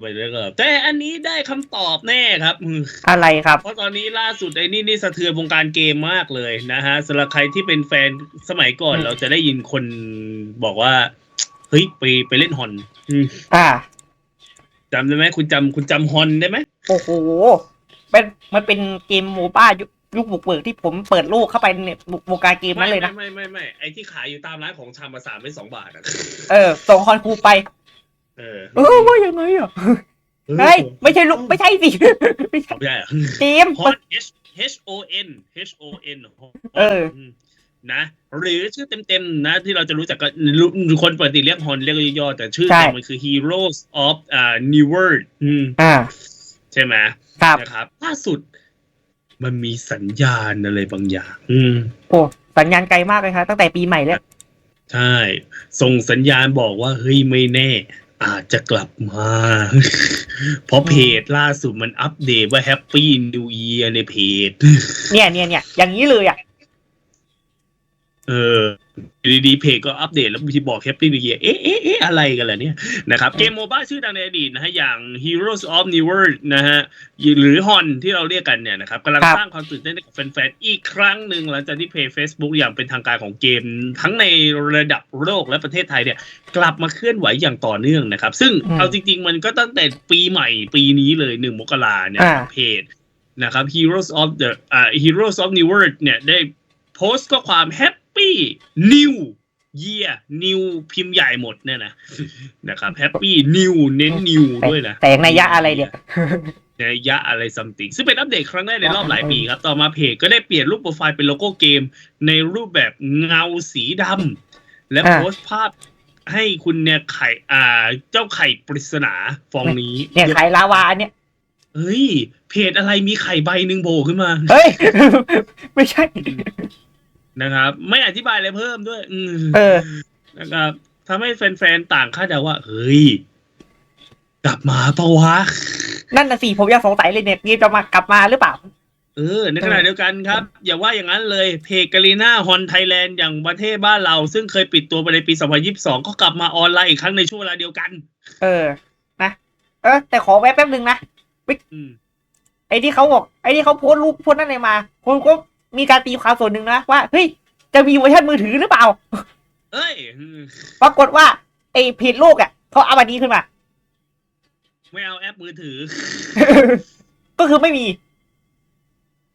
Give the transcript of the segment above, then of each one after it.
ไปเรื่อยๆแต่อันนี้ได้คำตอบแน่ครับอืมอะไรครับ เพราะตอนนี้ล่าสุดไอ้นี่นี่สะเทือนวงการเกมมากเลยนะฮะสำหรับใครที่เป็นแฟนสมัยก่อนอืม เราจะได้ยินคนบอกว่า เฮ้ยไปไปเล่นฮอนอืมอ่า จำได้ไหมคุณจำคุณจำฮอนได้ไหมโอ้โหเป็นมันเป็นเกมโมบ้ายุคยุคบุกเบิกที่ผมเปิดโลกเข้าไปในวงการเกมนั้นเลยนะ ไม่ไม่ไม่ไม่ไอ้ที่ขายอยู่ตามร้านของชำมาสามเป็นสองบาทอะ เออส่งคอนคูไป เออเออว่ายังไงอะเฮ้ยไม่ใช่ลูกไม่ใช่สิไม่ใช่ไม่ใช่เหรอเกมฮอน H H O N H O N เออนะหรือชื่อเต็มๆนะ ที่เราจะรู้จักก็รู้คนปกติเรียกฮอนเรียกย่อๆแต่ชื่อใช่เต็มมันคือ Heroes of อ่า New World อืมอ่าใช่ไหมครับนะครับล่าสุด มันมีสัญญาณอะไรบางอย่าง อืมโอ้สัญญาณไกลมากเลยครับตั้งแต่ปีใหม่แล้ว ใช่ ส่งสัญญาณบอกว่า เฮ้ยไม่แน่ อาจจะกลับมา เพราะเพจล่าสุดมันอัปเดตว่า Happy New Year ในเพจ เนี่ยเนี่ยเนี่ยอย่างนี้เลยอะ เออ อยู่ดีๆเพจก็อัปเดตแล้วมีบอกแฮปปี้ e ี y เอ๊ะเอ๊ะเอ๊ะอะไรกันล่ะเนี่ยนะครับเกมโมบ้าชื่อดังในอดีตนะฮะอย่าง Heroes of New World นะฮะหรือฮอนที่เราเรียกกันเนี่ยนะครับกำลังครับสร้างความตื่นเต้นให้กับแฟนๆ อีกครั้งหนึ่งหลังจากที่เพจ Facebook อย่างเป็นทางการของเกม ทั้งในระดับโลกและประเทศไทยเนี่ยกลับมาเคลื่อนไหวอย่างต่อเนื่องนะครับ ซึ่งอืมเอาจริง ๆ มันก็ตั้งแต่ปีใหม่ปีนี้เลยหนึ่งมกราเนี่ยอ่าเพจนะครับ Heroes of the อ่า Heroes of New World เนี่ยได้โพสต์ข้อความ Happy New Year New พิมพ์ใหญ่หมดเนี่ยนะนะครับ Happy New เน้น New แต่ด้วยนะ แต่ในยยะอะไรเนี่ยในระยะอะไร something ซึ่งเป็นอัปเดตครั้งแรกในรอบหลายปีครับ ต่อมาเพจก็ได้เปลี่ยนรูปโปรไฟล์เป็นโลโก้เกม ในรูปแบบเงาสีดำและอ่าโพสต์ภาพให้คุณเนี่ยไข่อ่า เจ้าไข่ปริศนาฟองนี้ เนี่ยไข่ลาวาอันเนี่ยเฮ้ย เพจอะไรมีไข่ใบหนึ่งโผล่ขึ้นมา เฮ้ย ไม่ใช่ นะครับ ไม่อธิบายอะไรเพิ่มด้วย อืมเออ นะครับทำให้แฟนๆต่างคาดเดาว่า เฮ้ย กลับมาปะวะ นั่นน่ะสิผมยังสงสัยเลยเนี่ยเกมจะมากลับมาหรือเปล่า เออ ในขณะเดียวกันครับ อย่าว่าอย่างนั้นเลยเพจกาลีนาฮอนไทยแลนด์อย่างประเทศบ้านเรา ซึ่งเคยปิดตัวไปในปี 2022 ก็กลับมาออนไลน์อีกครั้งในช่วงเวลาเดียวกัน เออ นะ เออ แต่ขอแวะแป๊บนึงนะ อืม ไอ้ที่เขาบอกไอ้ที่เขาโพสต์รูปโพสต์นั่นเลยมาผมก็ มีการตีความส่วนหนึ่งนะว่าเฮ้ยจะมีเวอร์ชันมือถือหรือเปล่า เอ้ยอืมปรากฏว่าไอ้เพจโลกอะเขาเอาอันนี้ขึ้นมา ไม่เอาแอปมือถือ ก็คือไม่มี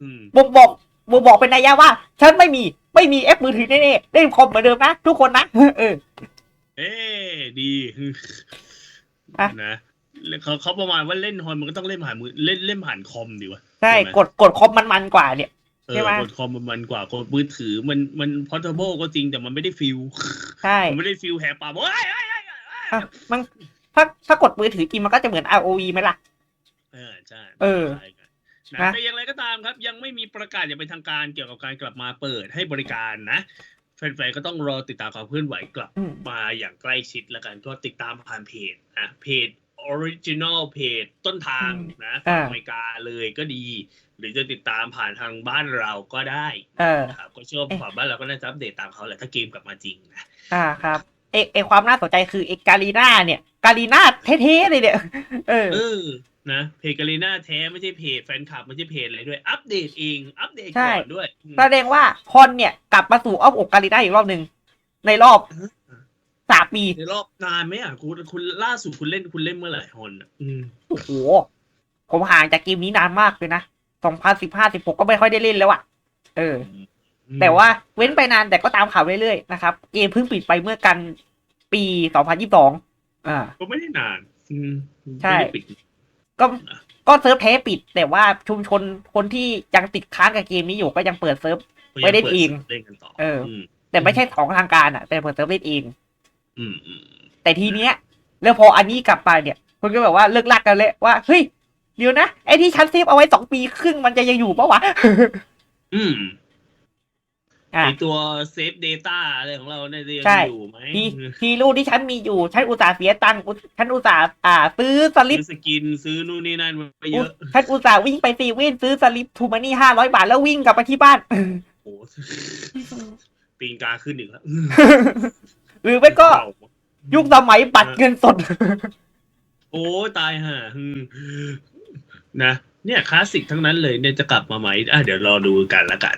อืมบ่งบอกบ่งบอกเป็นนัยยะว่า ฉันไม่มีไม่มีแอปมือถือแน่ๆเล่นคอมเหมือนเดิมนะทุกคนนะเออเอ้ดีอะนะเขาเขาประมาณว่าเล่นฮอนมันก็ต้องเล่นผ่านมือเล่นเล่นผ่านคอมดีวะใช่ใช่ไหมกดกดคอมมันมันๆกว่าเนี่ย เอใช่อไหมกดคอมมันมันกว่ากดมือถือมันมันพอร์ตเบิลก็จริงแต่มันไม่ได้ฟิลใช่มันไม่ได้ฟิลแหบปากเฮ้ยเฮ้ยเฮ้ยเฮ้ยอะมันถ้าถ้ากดมือถือจริงมันก็จะเหมือน ROV ไหมล่ะ เออใช่เออใช่กันนะนะ แต่อย่างไรก็ตามครับ ยังไม่มีประกาศอย่างเป็นทางการเกี่ยวกับการกลับมาเปิดให้บริการนะแฟนๆก็ต้องรอติดตามความเคลื่อนไหวกลับ อืม มาอย่างใกล้ชิดแล้วกันก็ติดตามผ่านเพจนะเพจ ออริจินอลเพจต้นทางนะฝั่งอเมริกาเลยก็ดี หรือจะติดตามผ่านทางบ้านเราก็ได้เออนะครับก็เชื่อว่าฝั่งบ้านเราก็น่าจะอัปเดตตามเขาแหละถ้าเกมกลับมาจริงนะอ่าครับเอเอความน่าสนใจคือเอกาลีนาเนี่ย กาลีนาเท่ๆเลยเนี่ยเออเออนะเพจกาลีนาแท้ไม่ใช่เพจแฟนคลับไม่ใช่เพจอะไรด้วย อัปเดตเองอัปเดตใช่ก่อนด้วยอืมแสดงว่าฮอนเนี่ยกลับมาสู่อ้อมอกกาลีนาอีกรอบหนึ่งในรอบสาม ปี ในรอบนานไหมอะคุณคุณล่าสุดคุณเล่นคุณเล่นเมื่อไหร่ฮอนอะอืมโอ้โห ผมห่างจากเกมนี้นานมากเลยนะสองพันสิบห้าสิบหกก็ไม่ค่อยได้เล่นแล้วอะเออ แต่ว่าเว้นไปนานแต่ก็ตามข่าวเรื่อยๆนะครับ เกมเพิ่งปิดไปเมื่อกันปีสองพันยี่สิบสองอ่า ก็ไม่ได้นาน อืมใช่ ไม่ได้ปิด ก็ก็เซิร์ฟแท้ปิด แต่ว่าชุมชนคนที่ยังติดค้างกับเกมนี้อยู่ก็ยังเปิดเซิร์ฟ ไม่ได้ปิอิงเล่นกันต่อเออ ม แต่ไม่ใช่ของทางการอะแต่เปิดเซิร์ฟเล่นเอง อืมอืมแต่ทีเนี้ย แล้วพออันนี้กลับไปเนี่ยคนก็แบบว่าเลิกลักกันเลยว่าเฮ้ยเดี๋ยวนะไอ้ที่ฉันเซฟเอาไว้สองปีครึ่งมันจะยังอยู่ปะวะอืมอะไอตัวเซฟเดต้าอะไรของเราเนี่ยจะยังใช่อยู่ไหมทีทีรูที่ฉันมีอยู่ ฉันอุตส่าห์เสียตังค์อุตฉันอุตส่าห์อ่า ซื้อสลิปซื้อสกินซื้อนู่นนี่นั่นไปเยอะฉันอุตส่าห์วิ่งไปซีเว่นซื้อสลิปทูมานี่ห้าร้อยบาทแล้ววิ่งกลับไปที่บ้านโอ้โหปีนกาขึ้นหนึ่งแล้ว หรือไม่ก็ยุคสมัยบัตรเงินสด โอ้โอ้ตายห่าอืมนะ เนี่ยคลาสสิกทั้งนั้นเลยเนี่ยจะกลับมาไหมอะเดี๋ยวรอดูกันละกัน